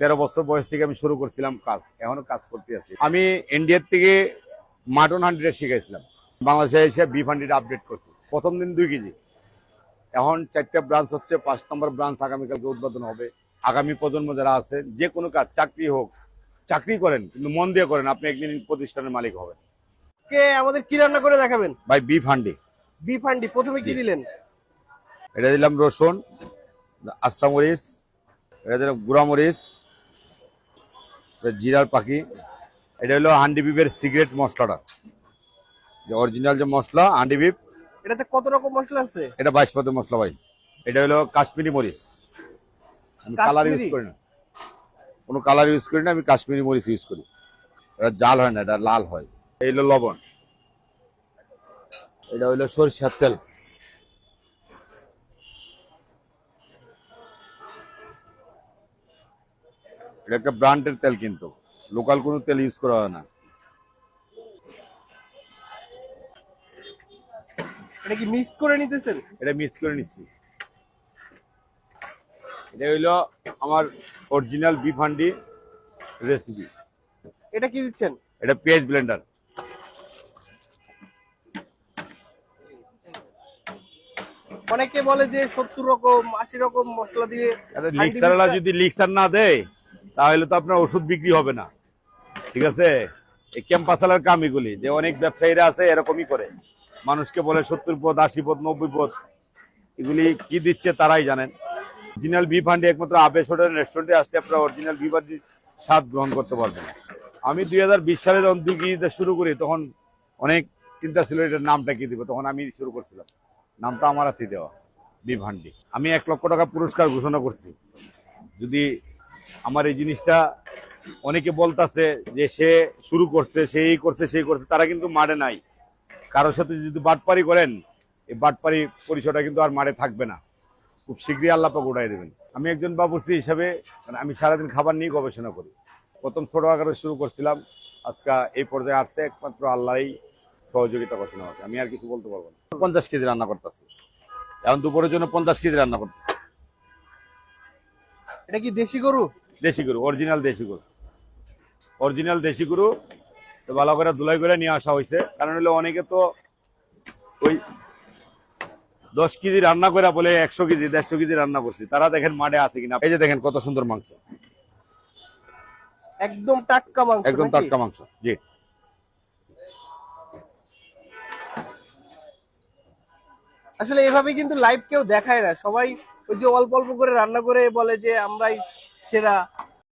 তেরো বছর বয়স থেকে আমি শুরু করছিলাম কাজ এখনও কাজ করতে আছি। আমি ইন্ডিয়ার থেকে মাটন হান্ড্রেড শিখাইছিলাম বাংলাদেশে এসে বিফ হান্ড্রেড আপডেট করছি। প্রথম দিন দুই কেজি। এখন চারটা ব্রাঞ্চ হচ্ছে পাঁচ নম্বর ব্রাঞ্চ আগামীকালকে উদ্বোধন হবে। আগামী প্রজন্ম যারা আছে যে কোনো কাজ চাকরি হোক চাকরি করেন কিন্তু মন দিয়ে করেন আপনি একদিন প্রতিষ্ঠানের মালিক হবেন। কে আমাদের কি রান্না করে দেখাবেন? ভাই বিফ হান্ডি বিফ হান্ডি প্রথমে কি দিলেন? এটা দিলাম রসুন আস্তা মরিচ এটা দিলাম গুঁড়া মরিচ এটা জিরার পাখি। এটা হলো হান্ডি বিফের সিগারেট মশলাটা। যে অরিজিনাল যে মশলা হান্ডি বিফ এটাতে কত রকম মশলা আছে? এটা বাইশ পাতে মশলা ভাই। এটা হলো কাশ্মীরি মরিচ। আমি কালার ইউজ করি না। কোনো কালার ইউজ করি না আমি কাশ্মীরি মরিচ ইউজ করি। এটা জাল হয় না এটা লাল হয়। এই হলো লবণ। এটা হলো সরিষার তেল। এটা একটা ব্র্যান্ডের তেল কিন্তু। লোকাল কোনো তেল ইউজ করা হয় না। এটা কি মিক্স করে নিতেছেন? এটা মিক্স করে নিচ্ছি। এটা হইল আমার অরিজিনাল বিফ হান্ডি রেসিপি এটা কি দিচ্ছেন? এটা পেঁয়াজ ব্লেন্ডার অনেকে বলে যে সত্তর রকম আশি রকম মশলা দিয়ে যদি লিক্সার না দেয় তাহলে তো আপনার ওষুধ বিক্রি হবে না। ঠিক আছে? এই ক্যাম্পাসালার কাম এগুলি যে অনেক ব্যবসায়ীরা আছে, এরকমই করে। মানুষকে বলে সত্তর পদ, আশি পদ, নব্বই পদ, এগুলি কি দিচ্ছে তারাই জানেন। অরিজিনাল বি হান্ডি একমাত্র আবেশ হোটেল রেস্টুরেন্টে আসতে আপনারা অরিজিনাল বিফ হান্ডির স্বাদ গ্রহণ করতে পারবেন। আমি দুই হাজার বিশ সালে যখন শুরু করি, তখন অনেক চিন্তা ছিল এটার নামটা কি দিব, তখন আমি শুরু করছিলাম। নামটা আমার হাতে দেওয়া বিফ হান্ডি আমি এক লক্ষ টাকা পুরস্কার ঘোষণা করছি। যদি আমার এই জিনিসটা অনেকে বলতাছে যে সে শুরু করছে, সে এই করছে, সেই করছে, তারা কিন্তু মাঠে নাই। কারোর সাথে যদি বাটপারি করেন, এই বাটপারি পরিচয়টা কিন্তু আর মাঠে থাকবে না। খুব শীঘ্রই আল্লাহ পাক উঠাই দেবেন। আমি একজন বাবুর্চি হিসাবে মানে আমি সারাদিন খাবার নিয়ে গবেষণা করি। প্রথম ছোট আকারে শুরু করছিলাম, আজকে এই পর্যায়ে আসছে, একমাত্র আল্লাহই সহযোগিতা করছেন আমাকে। আমি আর কিছু বলতে পারব না। পঞ্চাশ কেজি রান্না করতেছি। এখন দুপুরের জন্য পঞ্চাশ কেজি রান্না করতেছি। এটা কি দেশি গরু? দেশি গরু অরিজিনাল দেশি গরু। অরিজিনাল দেশি গরু তো ভালো করে ধুলাই করে নিয়ে আসা হয়েছে। কারণ হলো অনেকে তো ওই দশ কেজি রান্না করে বলে একশো কেজি দেড়শো কেজি রান্না করছি। তারা দেখেন মাঠে আছে কিনা। এই যে দেখেন কত সুন্দর মাংস। একদম টাটকা মাংস একদম টাটকা মাংস জি। আসলে এভাবে কিন্তু লাইভ কেউ দেখায় না। সবাই ওই যে অল্প অল্প করে রান্না করে বলে যে আমরাই সেরা।